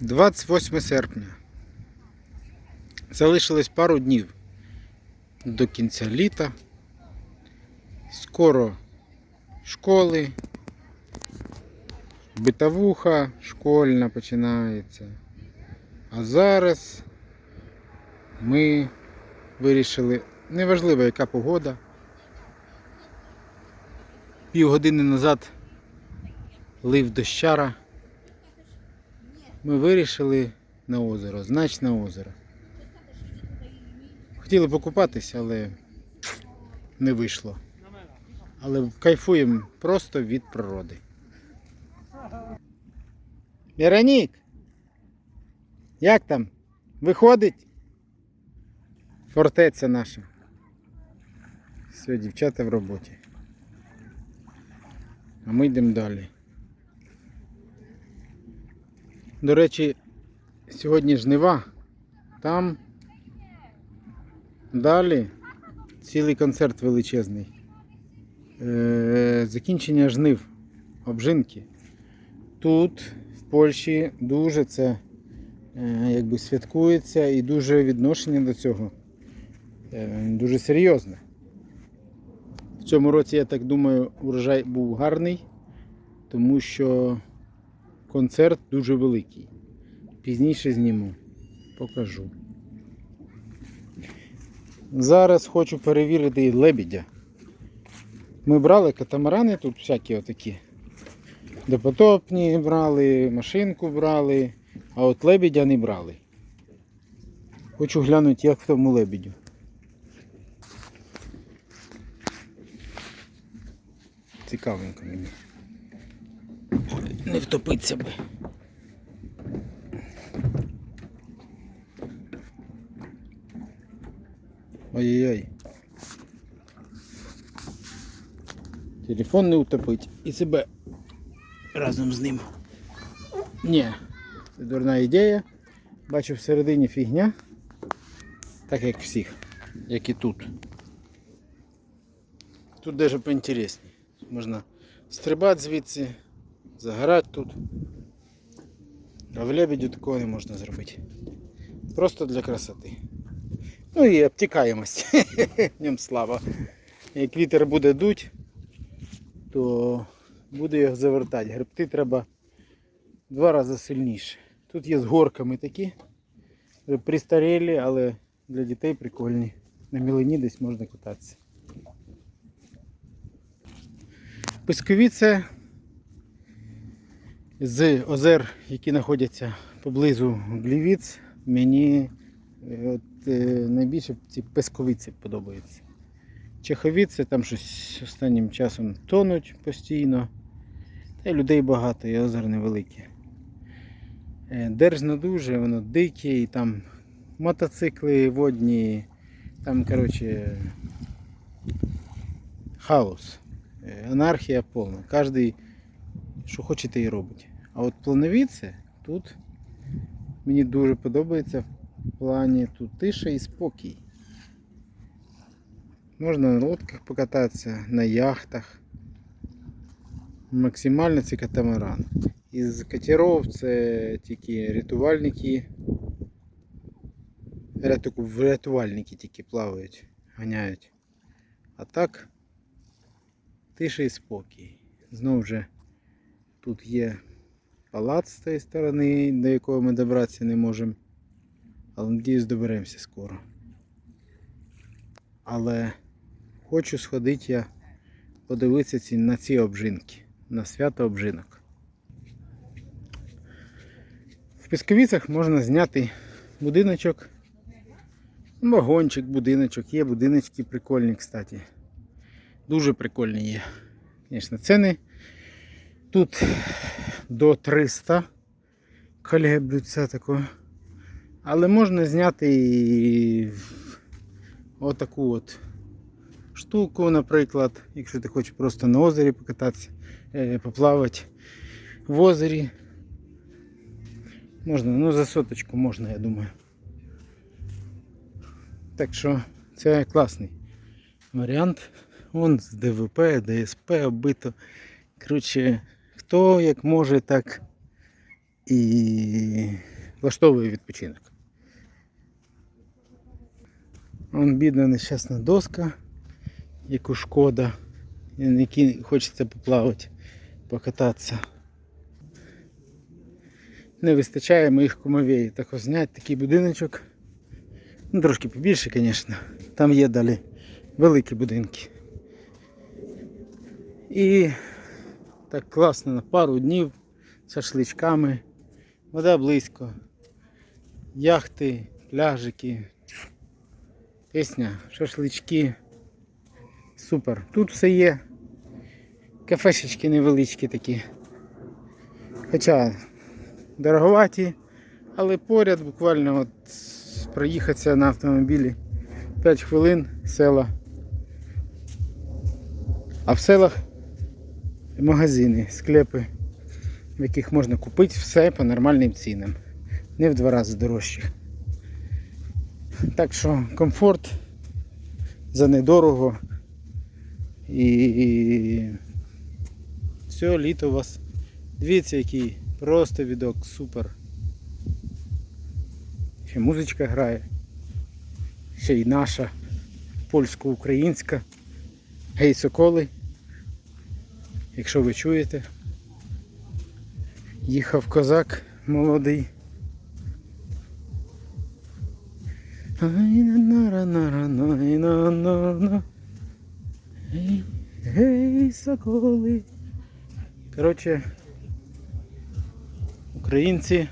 28 серпня. Залишилось пару днів до кінця літа. Скоро школи, битовуха школьна починається. А зараз ми вирішили, неважливо яка погода. Півгодини назад лив дощара. Ми вирішили на озеро, значне озеро. Хотіли покупатися, але не вийшло. Але кайфуємо просто від природи. Веронік! Як там? Виходить? Фортеця наша. Все, дівчата в роботі. А ми йдемо далі. До речі, сьогодні жнива. Там далі цілий концерт величезний. Е, закінчення жнив, обжинки. Тут, в Польщі, дуже це е, якби святкується і дуже відношення до цього е, дуже серйозне. В цьому році, я так думаю, урожай був гарний, тому що концерт дуже великий. Пізніше зніму, покажу. Зараз хочу перевірити лебідя. Ми брали катамарани тут всякі отакі. Допотопні брали, машинку брали, а от лебідя не брали. Хочу глянути, як в тому лебідю. Цікавенько мені. Не втопиться би. Ой-ой-ой. Телефон не утопить і себе разом з ним. Ні, це дурна ідея. Бачу всередині фігня. Так як всіх, як і тут. Тут даже поінтересніше. Можна стрибати звідси, загорати тут. А в лебедю такого не можна зробити. Просто для красоти. Ну і обтікаємость. В слава. Як вітер буде дуть, то буде його завертати. Гребти треба два рази сильніше. Тут є з горками такі. Пристарілі, але для дітей прикольні. На мілині десь можна кататися. Пискові це з озер, які знаходяться поблизу Глівіць, мені е, от, е, найбільше ці песковиці подобаються. Чеховіці там щось останнім часом тонуть постійно. Та й людей багато, і озер невеликі. Е, Держ не дуже, воно дике, і там мотоцикли водні, там, коротше, хаос. Анархія повна. Кожний, що хоче, і робить. А от плановіце тут мені дуже подобається в плані тут тиша і спокій. Можна на лодках покататися, на яхтах. Максимально це катамаран. Із катеров це тільки рятувальники. Ряту- Рятувальники тільки плавають, ганяють. А так тиша і спокій. Знову же тут є палац з тієї сторони, до якого ми добратися не можемо. Але надіюсь доберемося скоро. Але хочу сходити я подивитися ці, на ці обжинки, на свято обжинок. В Пісковіцях можна зняти будиночок, вагончик, будиночок. Є будиночки прикольні, кстати. Дуже прикольні є. Звісно, ціни тут до 300 колеблються такого. Але можна зняти і отаку от штуку, наприклад, якщо ти хочеш просто на озері покататися, е, поплавати в озері. Можна, ну за соточку можна, я думаю. Так що це класний варіант. Вон з ДВП, ДСП оббито. Коротше, хто як може, так і влаштовує відпочинок. Вон бідна нещасна доска, яку шкода, на якій хочеться поплавати, покататися. Не вистачає моїх кумовей. Так ось зняти такий будиночок. Ну, трошки побільше, звісно. Там є далі великі будинки. І так класно на пару днів з шашличками. Вода близько. Яхти, пляжики. Пісня, шашлички. Супер. Тут все є. Кафешечки невеличкі такі. Хоча дороговаті, але поряд буквально от проїхатися на автомобілі 5 хвилин села. А в селах магазини, склепи, в яких можна купити все по нормальним цінам. Не в два рази дорожче. Так що комфорт за недорого і все, літо у вас. Дивіться, який просто відок, супер. Ще музичка грає. Ще й наша польсько-українська. Гей, соколи. Якщо ви чуєте. Їхав козак молодий. Гей, соколи. Коротше, українці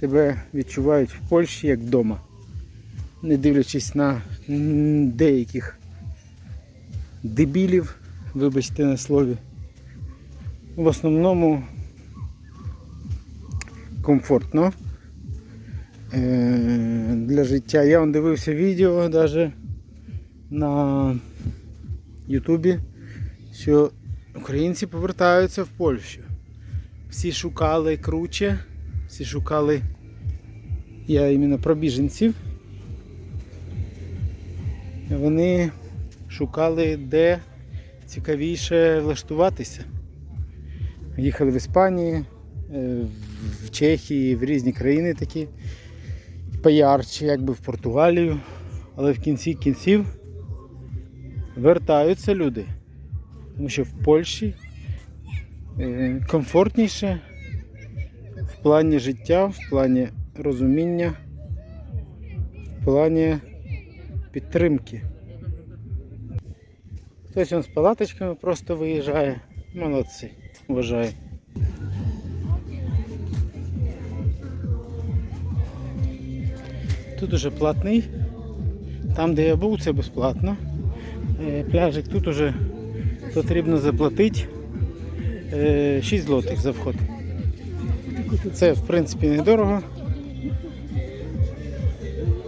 себе відчувають в Польщі як вдома, не дивлячись на деяких дебілів, вибачте на слові. В основному комфортно е, для життя. Я он дивився відео навіть на Ютубі, що українці повертаються в Польщу. Всі шукали круче, всі шукали я іменно про біженців. Вони шукали, де цікавіше влаштуватися. Їхали в Іспанії, е, в Чехії, в різні країни такі поярче, якби в Португалію. Але в кінці кінців вертаються люди. Тому що в Польщі е, комфортніше в плані життя, в плані розуміння, в плані підтримки. Хтось он з палаточками просто виїжджає. Молодці, вважаю. Тут уже платний. Там, де я був, це безплатно. Е, Пляжик тут уже потрібно заплатити 6 злотих за вход. Це в принципі недорого.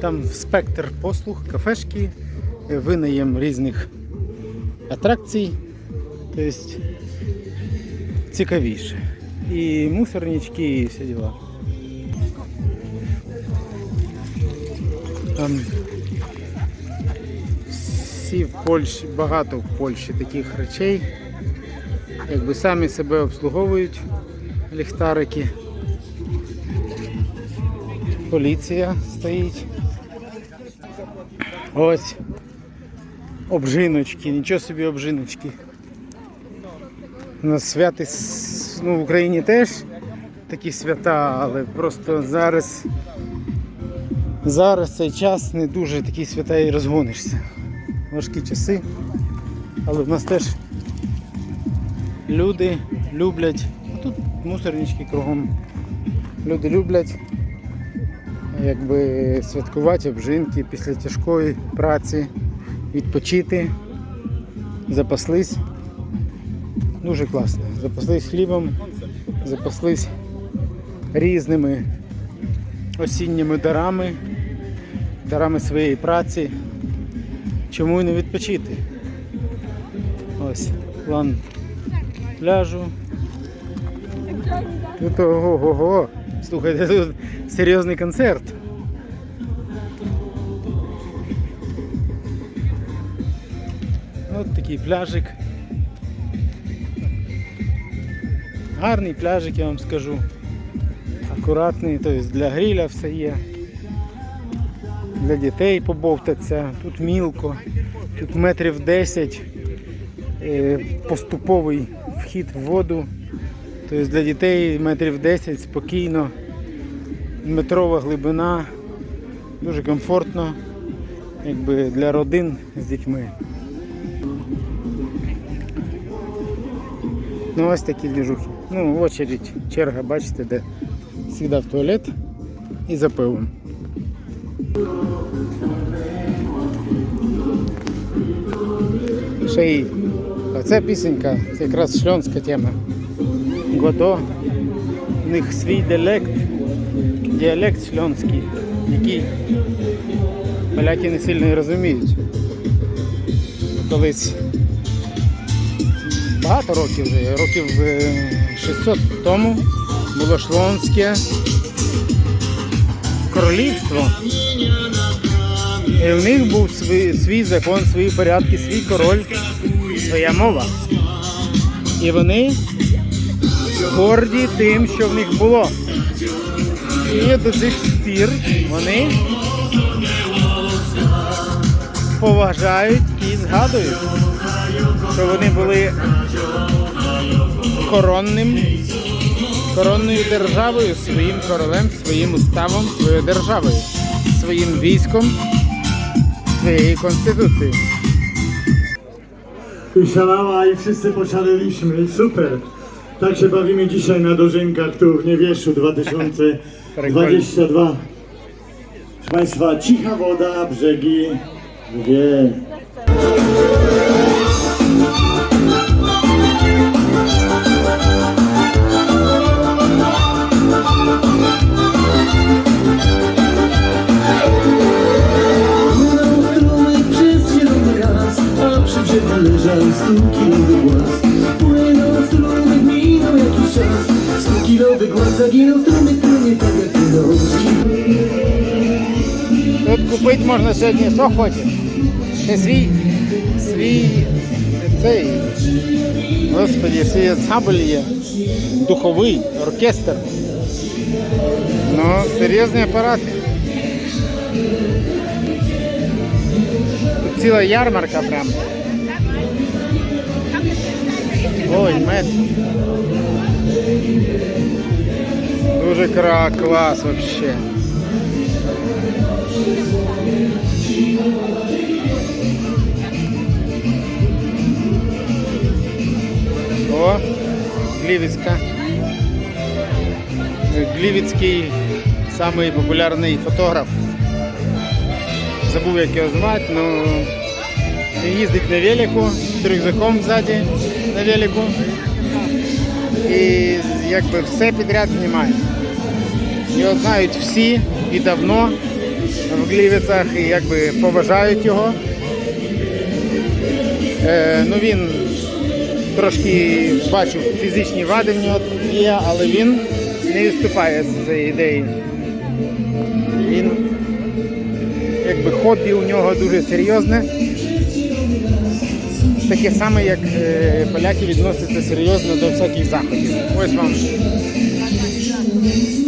Там спектр послуг, кафешки, е, винаєм різних атракцій. Тобто цікавіше. І мусорнички, і всі діла. Там всі в Польщі, багато в Польщі таких речей. Якби самі себе обслуговують ліхтарики. Поліція стоїть. Ось обжиночки, нічого собі обжиночки. У нас святи ну, в Україні теж такі свята, але просто зараз зараз цей час не дуже такі свята і розгонишся. Важкі часи, але в нас теж люди люблять, а тут мусорнички кругом. Люди люблять якби святкувати обжинки після тяжкої праці, відпочити, запаслись. Дуже класно. Запаслись хлібом, запаслись різними осінніми дарами, дарами своєї праці. Чому і не відпочити? Ось план пляжу. Тут ого-го. Слухайте, тут серйозний концерт. Такий пляжик. Гарний пляжик, я вам скажу. Акуратний, тобто для гриля все є. Для дітей побовтаться. Тут мілко, тут метрів 10. е, Поступовий вхід в воду. Тобто для дітей метрів 10 спокійно. Метрова глибина. Дуже комфортно якби для родин з дітьми. Ну ось такі двіжухи. Ну, очередь, черга, бачите, де завжди в туалет і за пивом. Ще й оця пісенька, це якраз шльонська тема. Годо. У них свій діалект, діалект шльонський, який поляки не сильно розуміють. Колись багато років вже, років е, 600 тому було шлонське королівство. І в них був свій, свій закон, свої порядки, свій король, своя мова. І вони горді тим, що в них було. І до цих пір вони поважають і згадують, що вони були коронним, коронною державою, своїм королем, своїм уставом, своєю державою, своїм військом, своєю конституцією. I szalała i wszyscy poszaleliśmy. Super. Tak się bawimy dzisiaj na dożynkach tu w Niewieszu 2022. Proszę Państwa, cicha woda, brzegi dwie. можна сьогодні, що хочеш. Це свій, свій цей, господі, свій ансамбль є, духовий, оркестр. Ну, серйозні апарати. Тут ціла ярмарка прям. Ой, мед. Дуже кра клас вообще. О, Глівіцька. Глівіцький самий популярний фотограф. Забув як його звати, ну він їздить на велику, з рюкзаком ззаді на велику. І якби все підряд знімає. Його знають всі і давно в Глівіцях і якби поважають його. Е, ну він трошки бачу фізичні вади в нього є, але він не відступає з цієї ідеї. Він якби хобі у нього дуже серйозне. Таке саме, як е, поляки відносяться серйозно до всяких заходів. Ось вам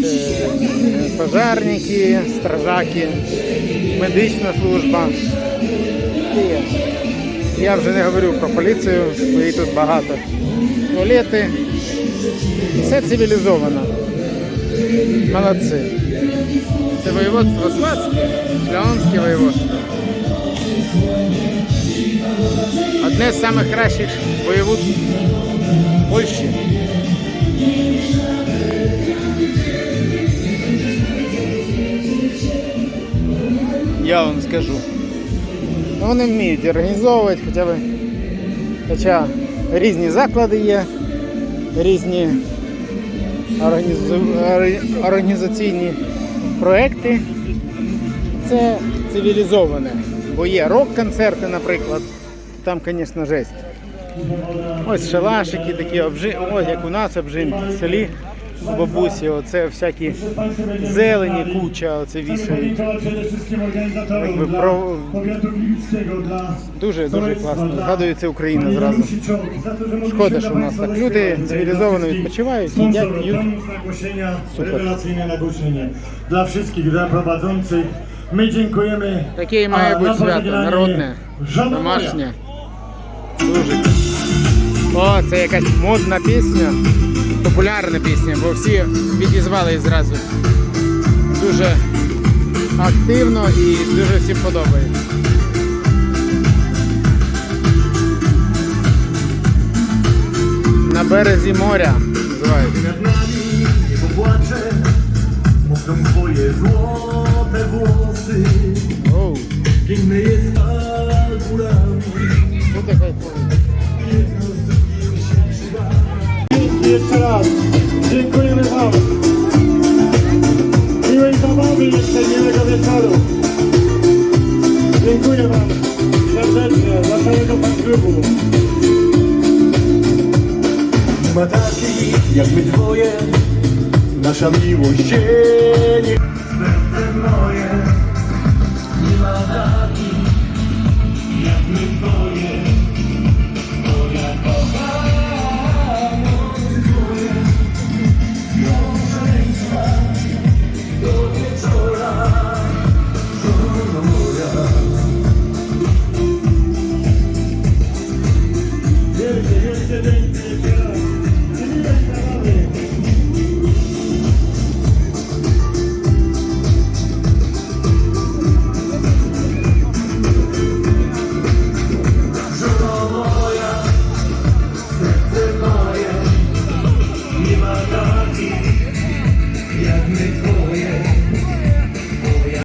е, пожарники, стражаки, медична служба. Я вже не говорю про поліцію, бо її тут багато. Туалети. Все цивілізовано. Молодці. Це воєводство Слацьке, Шлянське воєводство. Одне з самих кращих воєводств Польщі. Я вам скажу. Ну, вони вміють організовувати хоча б. Хоча різні заклади є, різні організу- організаційні проекти. Це цивілізоване. Бо є рок-концерти, наприклад. Там, звісно, жесть. Ось шалашики такі обжи... Ось як у нас обжинки в селі. У бабусі, оце всякі зелені куча, оце вішають. dla Дуже дуже класно. Згадується Україна зразу. Шкода, що у нас так люди цивілізовано відпочивають, їдять, п'ють. wszystkich, dla prowadzących. My dziękujemy. Таке має бути свято, народне, домашнє. Дуже. О, це якась модна пісня, популярна пісня, бо всі відізвали її зразу. Дуже активно і дуже всім подобається. На березі моря називається. Piękne jest Jeszcze raz dziękujemy Wam. Miłej zabawy jeszcze miłego wieczoru. Dziękuję Wam serdecznie dla całego fanklubu. Nie ma takich jak my dwoje Nasza miłość moje Nie